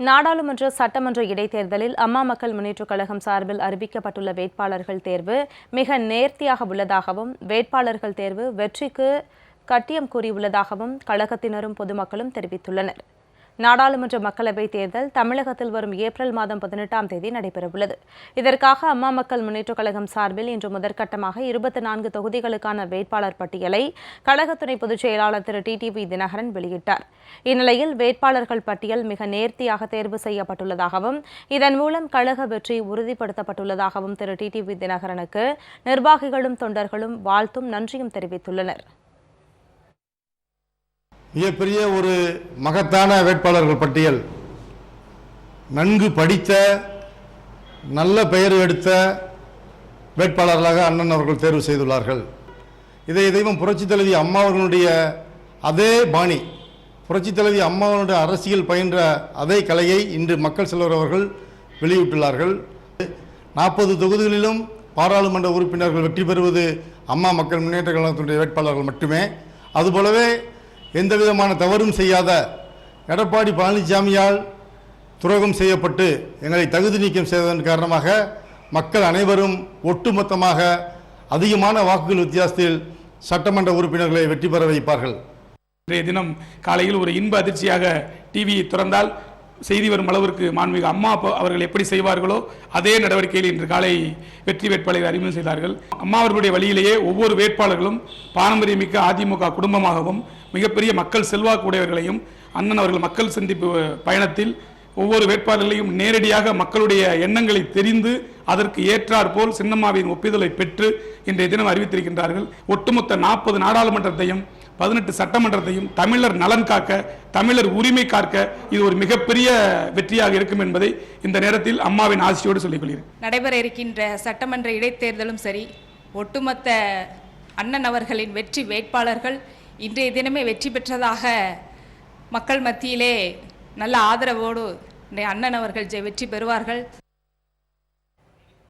நாடாளுமன்ற சட்டமன்ற இடைத்தேர்தலில் அம்மா மக்கள் முன்னேற்றக் கழகம் சார்பில் அறிவிக்கப்பட்டுள்ள வேட்பாளர்கள் தேர்வு மிக நேர்த்தியாக உள்ளதாகவும் வேட்பாளர்கள் தேர்வு வெற்றிக்கு கட்டியம் கூறியுள்ளதாகவும் கழகத்தினரும் பொதுமக்களும் தெரிவித்துள்ளனர். நாடாளுமன்ற மக்களவைத் தேர்தல் தமிழகத்தில் வரும் ஏப்ரல் மாதம் பதினெட்டாம் தேதி நடைபெறவுள்ளது. இதற்காக அம்மா மக்கள் முன்னேற்றக் கழகம் சார்பில் இன்று முதற்கட்டமாக இருபத்தி நான்கு தொகுதிகளுக்கான வேட்பாளர் பட்டியலை கழக துணை பொதுச் செயலாளர் திரு டிடிவி தினகரன் வெளியிட்டார். இந்நிலையில் வேட்பாளர்கள் பட்டியல் மிக நேர்த்தியாக தேர்வு செய்யப்பட்டுள்ளதாகவும் இதன் மூலம் கழக வெற்றி உறுதிப்படுத்தப்பட்டுள்ளதாகவும் திரு டிடிவி தினகரனுக்கு நிர்வாகிகளும் தொண்டர்களும் வாழ்த்தும் நன்றியும் தெரிவித்துள்ளனர். மிகப்பெரிய ஒரு மகத்தான வேட்பாளர்கள் பட்டியல். நன்கு படித்த நல்ல பெயர் எடுத்த வேட்பாளர்களாக அண்ணன் அவர்கள் தேர்வு செய்துள்ளார்கள். இதை தெய்வம் புரட்சி தலைவி அம்மா அவர்களுடைய அதே பாணி புரட்சி தலைவி அம்மாவனுடைய அரசியல் பயின்ற அதே கலையை இன்று மக்கள் செல்வர் அவர்கள் வெளியிட்டுள்ளார்கள். நாற்பது தொகுதிகளிலும் பாராளுமன்ற உறுப்பினர்கள் வெற்றி பெறுவது அம்மா மக்கள் முன்னேற்ற கழகத்தினுடைய வேட்பாளர்கள் மட்டுமே. அதுபோலவே எந்த விதமான தவறும் செய்யாத எடப்பாடி பழனிசாமியால் துரோகம் செய்யப்பட்டு எங்களை தகுதி நீக்கம் செய்ததன் காரணமாக மக்கள் அனைவரும் ஒட்டுமொத்தமாக அதிகமான வாக்குகள் வித்தியாசத்தில் சட்டமன்ற உறுப்பினர்களை வெற்றி பெற வைப்பார்கள். இன்றைய தினம் காலையில் ஒரு இன்ப அதிர்ச்சியாக டிவியை திறந்தால் செய்தி வரும் அளவிற்கு மாண்புமிகு அம்மா அப்பா அவர்கள் எப்படி செய்வார்களோ அதே நடவடிக்கையில் இன்று காலை வெற்றி வேட்பாளரை அறிமுகம் செய்தார்கள். அம்மா அவர்களுடைய வழியிலேயே ஒவ்வொரு வேட்பாளர்களும் பாரம்பரியமிக்க அதிமுக குடும்பமாகவும் மிகப்பெரிய மக்கள் செல்வாக்குடையவர்களையும் அண்ணன் அவர்கள் மக்கள் சந்திப்பு பயணத்தில் ஒவ்வொரு வேட்பாளர்களையும் நேரடியாக மக்களுடைய எண்ணங்களை தெரிந்து அதற்கு ஏற்றாற்போல் சின்னம்மாவின் ஒப்புதலை பெற்று இன்றைய தினம் அறிவித்திருக்கின்றார்கள். ஒட்டுமொத்த நாற்பது நாடாளுமன்றத்தையும் பதினெட்டு சட்டமன்றத்தையும் தமிழர் நலன் காக்க தமிழர் உரிமை காக்க இது ஒரு மிகப்பெரிய வெற்றியாக இருக்கும் என்பதை இந்த நேரத்தில் அம்மாவின் ஆசியோடு சொல்லிக்கொள்கிறேன் நடைபெற இருக்கின்ற சட்டமன்ற இடைத்தேர்தலும் சரி ஒட்டுமொத்த அண்ணன் அவர்களின் வெற்றி வேட்பாளர்கள் இன்றைய தினமே வெற்றி பெற்றதாக மக்கள் மத்தியிலே நல்ல ஆதரவோடு இன்றைய அண்ணன் அவர்கள் வெற்றி பெறுவார்கள்.